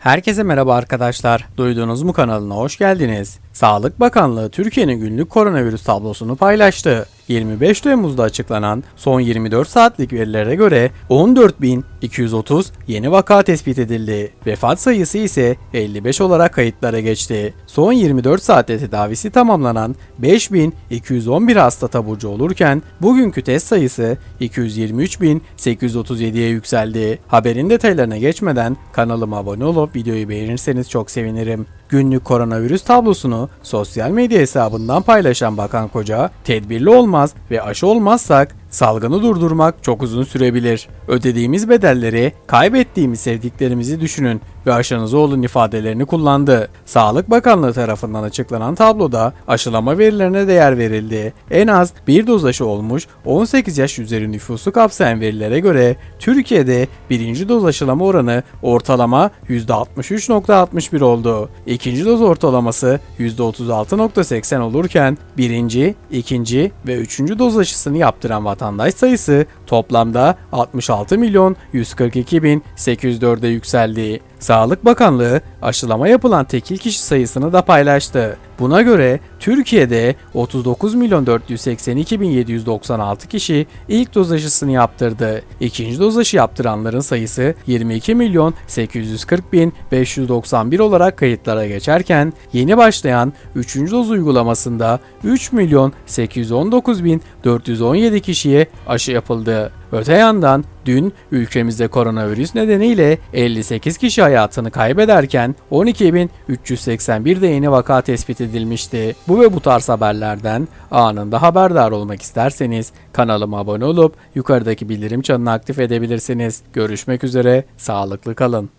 Herkese merhaba arkadaşlar. Duyduğunuz mu kanalına hoş geldiniz. Sağlık Bakanlığı Türkiye'nin günlük koronavirüs tablosunu paylaştı. 25 Temmuz'da açıklanan son 24 saatlik verilere göre 14.230 yeni vaka tespit edildi. Vefat sayısı ise 55 olarak kayıtlara geçti. Son 24 saatte tedavisi tamamlanan 5211 hasta taburcu olurken bugünkü test sayısı 223.837'ye yükseldi. Haberin detaylarına geçmeden kanalıma abone olup videoyu beğenirseniz çok sevinirim. Günlük koronavirüs tablosunu sosyal medya hesabından paylaşan Bakan Koca, tedbirli olmaz ve aşı olmazsak salgını durdurmak çok uzun sürebilir. Ödediğimiz bedelleri, kaybettiğimiz sevdiklerimizi düşünün ve aşınıza olun ifadelerini kullandı. Sağlık Bakanlığı tarafından açıklanan tabloda aşılama verilerine değer verildi. En az bir doz aşı olmuş 18 yaş üzeri nüfusu kapsayan verilere göre Türkiye'de birinci doz aşılama oranı ortalama %63.61 oldu. İkinci doz ortalaması %36.80 olurken birinci, ikinci ve üçüncü doz aşısını yaptıran vatandaş sayısı toplamda 66 milyon 142 bin 804'e yükseldi. Sağlık Bakanlığı aşılama yapılan tekil kişi sayısını da paylaştı. Buna göre Türkiye'de 39 milyon 482 bin 796 kişi ilk doz aşısını yaptırdı. İkinci doz aşı yaptıranların sayısı 22 milyon 840 bin 591 olarak kayıtlara geçerken yeni başlayan 3. doz uygulamasında 3 milyon 819 bin 417 kişiye aşı yapıldı. Öte yandan dün ülkemizde koronavirüs nedeniyle 58 kişi hayatını kaybederken 12.381 de yeni vaka tespit edilmişti. Bu ve bu tarz haberlerden anında haberdar olmak isterseniz kanalıma abone olup yukarıdaki bildirim çanını aktif edebilirsiniz. Görüşmek üzere, sağlıklı kalın.